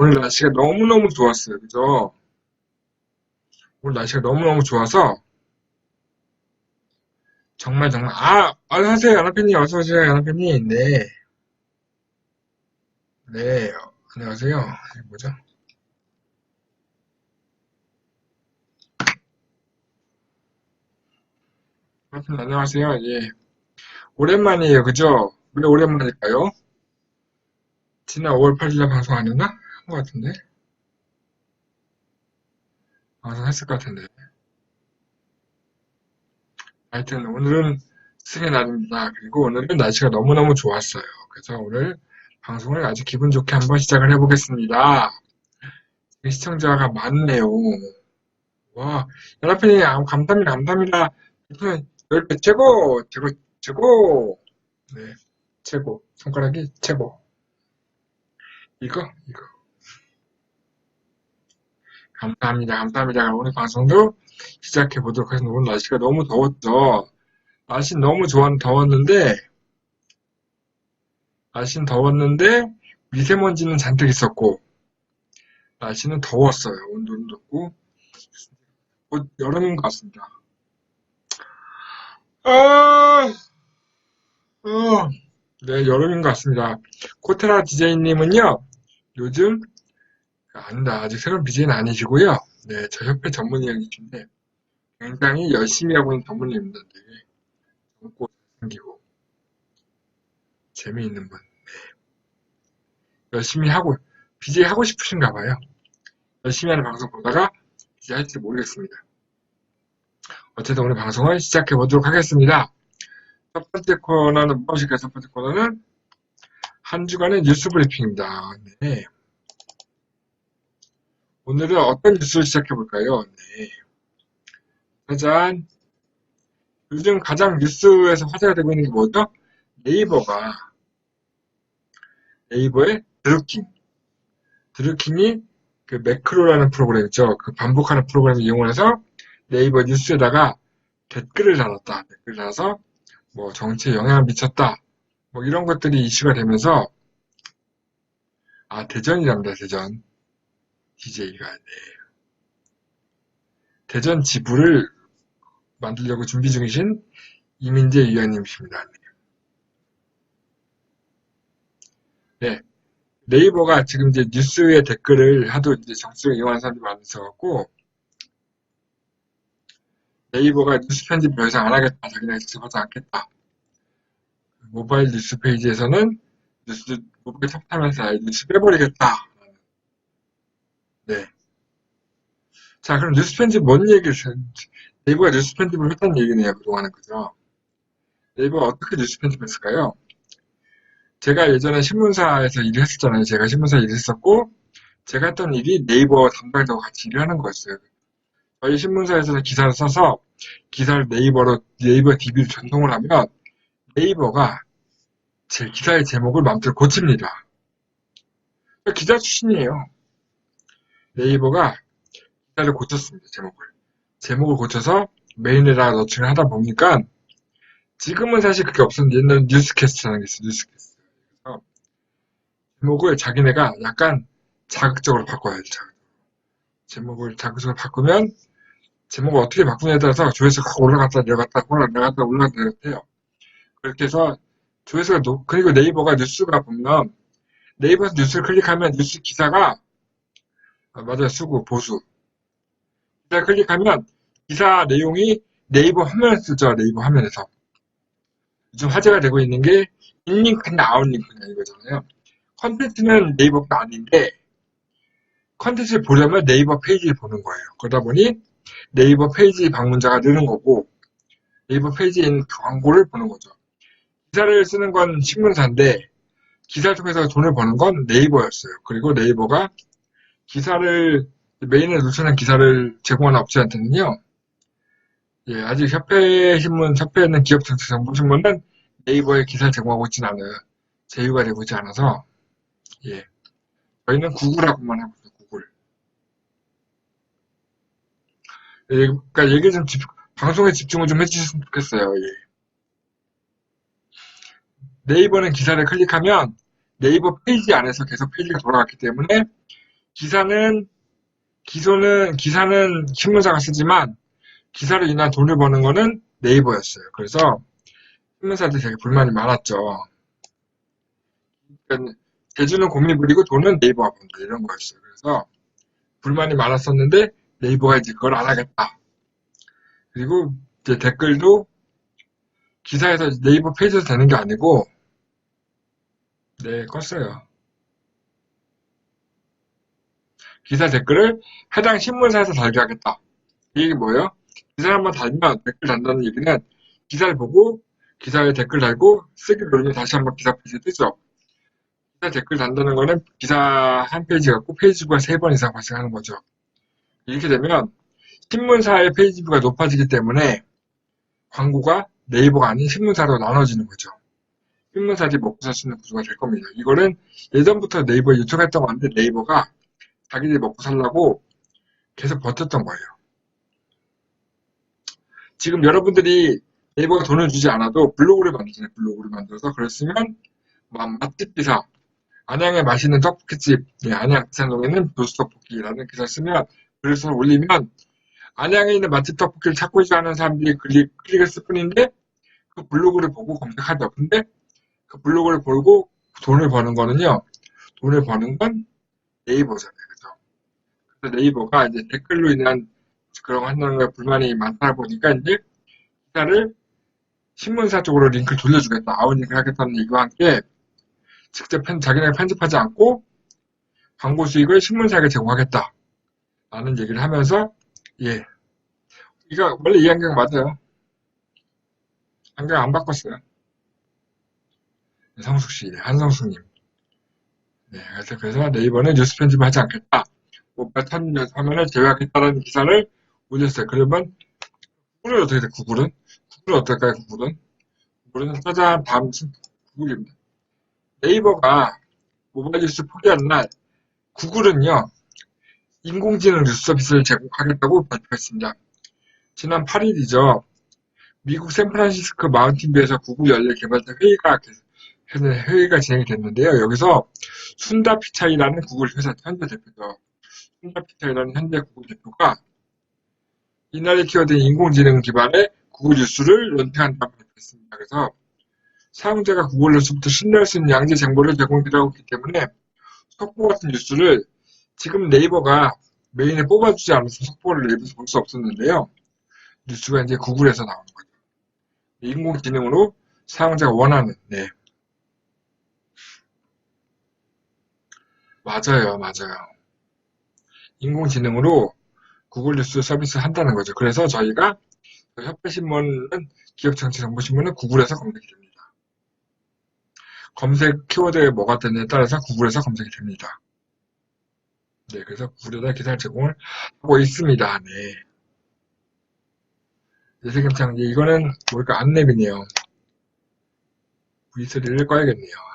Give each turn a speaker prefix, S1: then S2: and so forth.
S1: 오늘 날씨가 너무너무 좋았어요. 그죠? 오늘 날씨가 너무너무 좋아서 정말 정말 아 안녕하세요 연합팬님 어서 오세요 연합팬님 네 네, 안녕하세요. 이게 뭐죠? 안녕하세요. 예. 오랜만이에요. 그죠? 왜 오랜만일까요? 지난 5월 8일날 방송 안 했나? 한것 같은데. 방송했을 것 같은데. 하여튼 오늘은 승의 날입니다. 그리고 오늘은 날씨가 너무너무 좋았어요. 그래서 오늘 방송을 아주 기분 좋게 한번 시작을 해보겠습니다. 시청자가 많네요. 와, 아, 감사합니다, 감사합니다. 10배 최고, 최고, 최고. 네, 최고. 손가락이 최고. 이거, 이거. 감사합니다, 감사합니다. 오늘 방송도 시작해 보도록 하겠습니다. 오늘 날씨가 너무 더웠죠. 날씨 너무 좋았, 더웠는데, 날씨는 더웠는데 미세먼지는 잔뜩 있었고 날씨는 더웠어요. 온도는 높고 곧 여름인 것 같습니다. 아, 어, 네 여름인 것 같습니다. 코테라 디제이님은요 요즘 아니다 아직 새로운 BJ는 아니시고요. 네, 저 협회 전문위원이신데 굉장히 열심히 하고 있는 전문위입니다. 되게 젊고 생기고 재미있는 분. 네. 열심히 하고, BJ 하고 싶으신가 봐요. 열심히 하는 방송 보다가 BJ 할지 모르겠습니다. 어쨌든 오늘 방송을 시작해 보도록 하겠습니다. 첫 번째 코너는 무엇일까요? 첫 번째 코너는 한 주간의 뉴스 브리핑입니다. 네. 오늘은 어떤 뉴스를 시작해 볼까요? 네. 짜잔. 요즘 가장 뉴스에서 화제가 되고 있는 게 뭐죠? 네이버가 네이버의 드루킹. 드루킹이 그 매크로라는 프로그램 있죠. 그 반복하는 프로그램을 이용해서 네이버 뉴스에다가 댓글을 달았다. 댓글을 달아서 뭐 정치에 영향을 미쳤다. 뭐 이런 것들이 이슈가 되면서 아 대전이랍니다. 대전. DJ가 네. 대전 지부를 만들려고 준비 중이신 이민재 위원님이십니다. 네. 네이버가 지금 이제 뉴스의 댓글을 하도 이제 정수를 이용하는 사람들이 많으셔갖고, 네이버가 뉴스 편집 더 이상 안 하겠다. 자기네 직접 하지 않겠다. 모바일 뉴스 페이지에서는 뉴스, 모바일 탑하면서 아예 뉴스 빼버리겠다. 네. 자, 그럼 뉴스 편집 뭔 얘기를, 네이버가 뉴스 편집을 했다는 얘기네요. 그동안은, 그죠? 네이버가 어떻게 뉴스 편집했을까요? 제가 예전에 신문사에서 일을 했었잖아요. 제가 신문사 일을 했었고, 제가 했던 일이 네이버 담당자와 같이 일을 하는 거였어요. 저희 신문사에서 기사를 써서 기사를 네이버로, 네이버 DB로 전송을 하면 네이버가 제 기사의 제목을 마음대로 고칩니다. 기자 출신이에요. 네이버가 기사를 고쳤습니다. 제목을. 제목을 고쳐서 메인에다가 넣치를 하다 보니까 지금은 사실 그게 없었는데 옛날에 뉴스캐스트라는 게 있어요. 뉴스캐스트. 제목을 자기네가 약간 자극적으로 바꿔야 죠. 제목을 자극적으로 바꾸면 제목을 어떻게 바꾸냐에 따라서 조회수가 확 올라갔다 내려갔다 올라갔다 올라갔다 내려갔대요. 그렇게 해서 조회수가 높, 그리고 네이버가 뉴스가 보면 네이버에서 뉴스를 클릭하면 뉴스 기사가 아, 맞아요 수구 보수 기사 클릭하면 기사 내용이 네이버 화면에 쓰죠 네이버 화면에서 요즘 화제가 되고 있는 게 인링크나 아웃링크냐 이거잖아요. 컨텐츠는 네이버가 아닌데 컨텐츠를 보려면 네이버 페이지를 보는 거예요. 그러다 보니 네이버 페이지 방문자가 느는 거고 네이버 페이지에 있는 광고를 보는 거죠. 기사를 쓰는 건 신문사인데 기사를 통해서 돈을 버는 건 네이버였어요. 그리고 네이버가 기사를 메인에 노출한 기사를 제공하는 업체한테는요. 예, 아직 협회 신문, 협회에 있는 기업 정보 신문은 네이버에 기사를 제공하고 있지는 않아요. 제휴가 되고 있지 않아서 예. 저희는 구글하고만 하고 있어요, 구글. 예, 그러니까 얘기 좀 집, 방송에 집중을 좀 해주셨으면 좋겠어요, 예. 네이버는 기사를 클릭하면 네이버 페이지 안에서 계속 페이지가 돌아갔기 때문에 기사는 기소는 기사는 신문사가 쓰지만 기사로 인한 돈을 버는 거는 네이버였어요. 그래서 신문사들이 되게 불만이 많았죠. 그러니까 대주는 고민 부리고 돈은 네이버가 번다 이런 거였어요. 그래서 불만이 많았었는데 네이버가 이제 그걸 안 하겠다. 그리고 이제 댓글도 기사에서 네이버 페이지에서 되는 게 아니고 네 껐어요. 기사 댓글을 해당 신문사에서 달게 하겠다. 이게 뭐예요? 기사를 한번 달면 댓글 단다는 얘기는 기사를 보고 기사에 댓글 달고 쓰기 누르면 다시 한번 기사 페이지에 뜨죠. 기사 댓글 단다는 거는 기사 한 페이지 갖고 페이지가 세 번 이상 발생하는 거죠. 이렇게 되면 신문사의 페이지뷰가 높아지기 때문에 광고가 네이버가 아닌 신문사로 나눠지는 거죠. 신문사들이 먹고 살 수 있는 구조가 될 겁니다. 이거는 예전부터 네이버에 요청했던 건데 네이버가 자기들이 먹고 살라고 계속 버텼던 거예요. 지금 여러분들이 네이버가 돈을 주지 않아도 블로그를 만들잖아요. 블로그를 만들어서 그랬으면 맛집 기사 안양에 맛있는 떡볶이집 네, 안양 부산동에는 도수 떡볶이라는 기사 쓰면 글을 올리면 안양에 있는 맛집 떡볶이를 찾고 있지 않은 사람들이 클릭, 클릭했을 뿐인데 그 블로그를 보고 검색하죠. 근데 그 블로그를 보고 돈을 버는 거는요. 돈을 버는 건 네이버잖아요. 네이버가 이제 댓글로 인한 그런 한다는 불만이 많다 보니까 이제 기사를 신문사 쪽으로 링크를 돌려주겠다. 아웃링크를 하겠다는 얘기와 함께 직접 편, 자기네가 편집하지 않고 광고 수익을 신문사에게 제공하겠다. 라는 얘기를 하면서, 예. 이거 원래 이 안경 맞아요. 안경 안 바꿨어요. 성숙 씨, 한성숙님. 네, 그래서, 그래서 네이버는 뉴스 편집을 하지 않겠다. 목표 참여하면을 제외하겠다는 기사를 올렸어요. 그러면 구글은 어떻게 돼? 구글은? 구글은 어떨까요? 구글은? 구글은 짜잔 다음 구글입니다. 네이버가 모바일 뉴스 포기한 날 구글은요 인공지능 뉴스 서비스를 제공하겠다고 발표했습니다. 지난 8일이죠. 미국 샌프란시스코 마운틴뷰에서 구글 연례 개발자 회의가 회의가 진행이 됐는데요. 여기서 순다 피차이라는 구글 회사 현재 대표죠. 홈카피탈이라는 현대 구글 대표가 이날의 키워드 인공지능 기반의 구글 뉴스를 런칭한다고 발표했습니다. 그래서 사용자가 구글 뉴스부터 신뢰할 수 있는 양질 정보를 제공드리고 있기 때문에 속보 같은 뉴스를 지금 네이버가 메인에 뽑아주지 않아서 속보를 네이버에서 볼 수 없었는데요. 뉴스가 이제 구글에서 나오는 거죠. 인공지능으로 사용자가 원하는, 네. 맞아요, 맞아요. 인공지능으로 구글 뉴스 서비스 한다는 거죠. 그래서 저희가 협회신문은 기업정치정보신문은 구글에서 검색이 됩니다. 검색 키워드에 뭐가 되느냐에 따라서 구글에서 검색이 됩니다. 네, 그래서 구글에다 기사를 제공을 하고 있습니다. 네. 내세금창 이거는 뭘까 안랩이네요. V3를 꺼야겠네요.